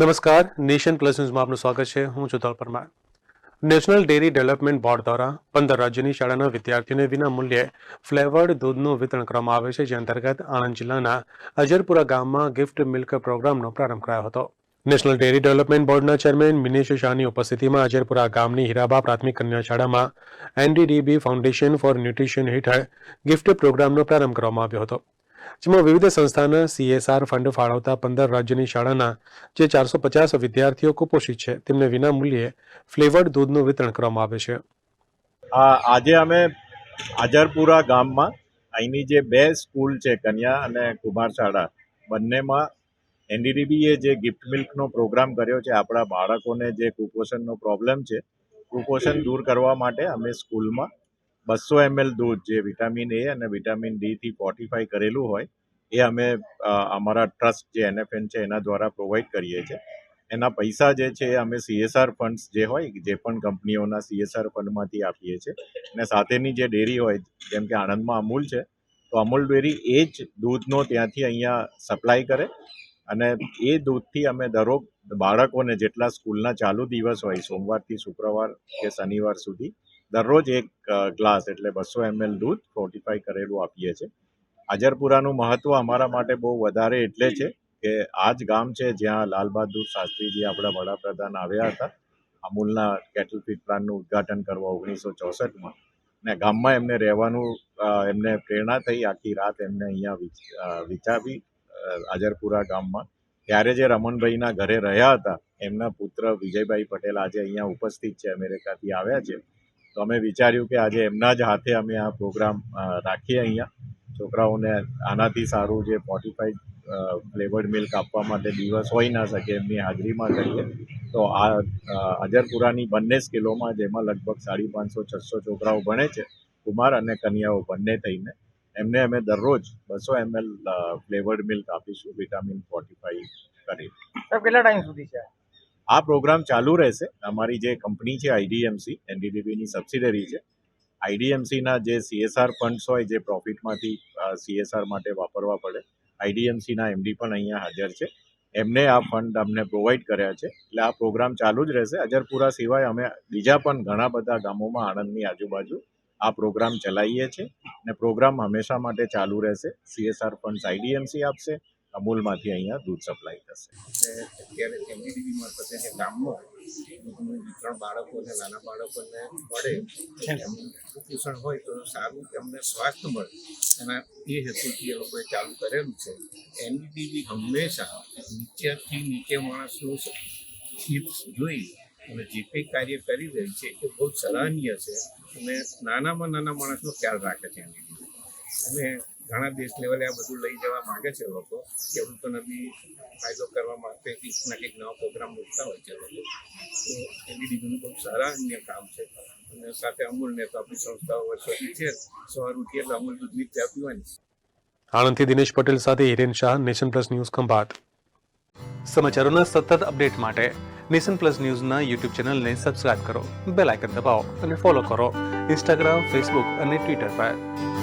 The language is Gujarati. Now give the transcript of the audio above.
નમસ્કાર, નેશન પ્લસ ન્યૂઝમાં આપનું સ્વાગત છે. હું Judal Parmar National Dairy Development Board દ્વારા પંદર રાજ્યની શાળાના વિદ્યાર્થીઓને વિના મૂલ્યે ફ્લેવર્ડ દૂધનું વિતરણ કરવામાં આવે છે, જે અંતર્ગત આણંદ જિલ્લાના અજરપુરા ગામમાં ગિફ્ટ મિલ્ક પ્રોગ્રામનો પ્રારંભ કરાયો હતો. નેશનલ ડેરી ડેવલપમેન્ટ બોર્ડના ચેરમેન મિનેશ શાહની ઉપસ્થિતિમાં અજરપુરા ગામની હીરાબા પ્રાથમિક કન્યા શાળામાં એનડીડીબી ફાઉન્ડેશન ફોર ન્યુટ્રિશન હેઠળ ગિફ્ટ પ્રોગ્રામનો પ્રારંભ કરવામાં આવ્યો હતો. જેમાં વિવિધ સંસ્થાના સીએસઆર ફંડ ફાળવતા પંદર રાજ્યની શાળાના જે ચારસો પચાસ વિદ્યાર્થીઓ કુપોષિત છે, તેમને વિના મૂલ્યે ફ્લેવર્ડ દૂધનું વિતરણ કરવામાં આવે છે. આજે અમે આજરપુરા ગામમાં અહીંની જે બે સ્કૂલ છે, કન્યા અને કુમાર શાળા, બંનેમાં એનડીડીબીએ જે ગિફ્ટ મિલ્કનો પ્રોગ્રામ કર્યો છે, આપણા બાળકોને જે કુપોષણનો પ્રોબ્લેમ છે, કુપોષણ દૂર કરવા માટે અમે સ્કૂલમાં બસો એમએલ દૂધ જે વિટામિન એ અને વિટામિન ડીથી ફોર્ટિફાઈ કરેલું હોય, એ અમે અમારા ટ્રસ્ટ જે એનએફએન છે એના દ્વારા પ્રોવાઈડ કરીએ છીએ. એના પૈસા જે છે અમે સીએસઆર ફંડ્સ જે હોય, જે પણ કંપનીઓના સીએસઆર ફંડમાંથી આપીએ છીએ. અને સાથેની જે ડેરી હોય, જેમ કે આણંદમાં અમૂલ છે, તો અમૂલ ડેરી એ જ દૂધનો ત્યાંથી અહીંયા સપ્લાય કરે. અને એ દૂધથી અમે દરરોજ બાળકોને જેટલા સ્કૂલના ચાલુ દિવસ હોય, સોમવારથી શુક્રવાર કે શનિવાર સુધી દરરોજ એક ગ્લાસ એટલે બસો એમએલ દૂધ ફોર્ટિફાઈ કરેલું આપીએ છીએ. હાજરપુરાનું મહત્વ અમારા માટે બહુ વધારે એટલે છે કે આ જ ગામ છે જ્યાં લાલ બહાદુર શાસ્ત્રીજી આપણા વડાપ્રધાન આવ્યા હતા, અમૂલના કેટલ ફીડ પ્લાન્ટનું ઉદ્ઘાટન કરવા ઓગણીસો ચોસઠમાં. ને ગામમાં એમને રહેવાનું એમને પ્રેરણા થઈ આખી રાત એમને અહીંયા વિચારી આજરપુરા ગામમાં. ત્યારે જે રમણભાઈના ઘરે રહ્યા હતા, એમના પુત્ર વિજયભાઈ પટેલ આજે અહીંયા ઉપસ્થિત છે, અમેરિકાથી આવ્યા છે. તો અમે વિચાર્યું કે આજે એમના જ હાથે અમે આ પ્રોગ્રામ રાખીએ અહીંયા. છોકરાઓને આનાથી સારું જે ફોર્ટિફાઈડ ફ્લેવર્ડ મિલ્ક આપવા માટે દિવસ હોઈ ના શકે એમની હાજરીમાં કરીએ. તો આ અજરપુરાની બંને સ્કિલોમાં, જેમાં લગભગ સાડી પાંચસો, છસો છોકરાઓ ભણે છે, કુમાર અને કન્યાઓ બંને થઈને, એમને અમે દરરોજ બસો એમએલ ફ્લેવર્ડ મિલ્ક આપીશું વિટામિન ફોર્ટિફાઈ કરી. કેટલા ટાઈમ સુધી છે? આ પ્રોગ્રામ ચાલુ રહેશે. અમારી જે કંપની છે આઈડીએમસી એનડીડીબીની સબસિડરી છે. આઈડીએમસીના જે સીએસઆર ફંડ્સ હોય, જે પ્રોફિટમાંથી સીએસઆર માટે વાપરવા પડે આઈડીએમસીના એમડી પણ અહીંયા હાજર છે. એમને આ ફંડ અમને પ્રોવાઈડ કર્યા છે. એટલે આ પ્રોગ્રામ ચાલુ જ રહેશે. અજરપુરા સિવાય અમે બીજા પણ ઘણા બધા ગામોમાં, આણંદની આજુબાજુ આ પ્રોગ્રામ ચલાવીએ છીએ. અને પ્રોગ્રામ હંમેશા માટે ચાલુ રહેશે. સીએસઆર ફંડ્સ આઈડીએમસી આપશે. અમૂલમાંથી અહીંયા દૂધ સપ્લાય થશે. અત્યારે એમડીડીબી મારફતે જે ગામમાં દૂધનું વિતરણ બાળકોને નાના બાળકોને મળે કુપોષણ હોય તો સારું કે અમને સ્વાસ્થ્ય મળે. એના એ હેતુથી એ લોકોએ ચાલુ કરેલું છે એમડીડીબી હંમેશા નીચેથી નીચે માણસનું હિત જોઈ અને જે કંઈ કાર્ય કરી રહી છે એ બહુ સરાહનીય છે. અને નાનામાં નાના માણસનો ખ્યાલ રાખે છે એમડીડીબી. અને ઘણા દેશ લેવલે આ બધું લઈ જવા માંગે છે લોકો ખેડૂતોને બી ફાયદો કરવા માટે કંઈક ના કંઈક નવા પ્રોગ્રામ મૂકતા હોય છે લોકો. તો એનડીડીબીનું બહુ સરાહનીય કામ છે. અને સાથે અમૂલને તો આપણી સંસ્થાઓ વર્ષોથી છે. સવાર ઉઠીએ એટલે અમૂલ દૂધની ચા પીવાની આણંદથી દિનેશ પટેલ સાથે Hiren Shah, Nation Plus News Khambhat. સમાચારોના સતત અપડેટ માટે નેશન પ્લસ ન્યૂઝના યુટ્યુબ ચેનલને સબસ્ક્રાઇબ કરો, બેલ આઇકન દબાવો અને ફોલો કરો. ઇન્સ્ટાગ્રામ, ફેસબુક અને ટ્વિટર પર.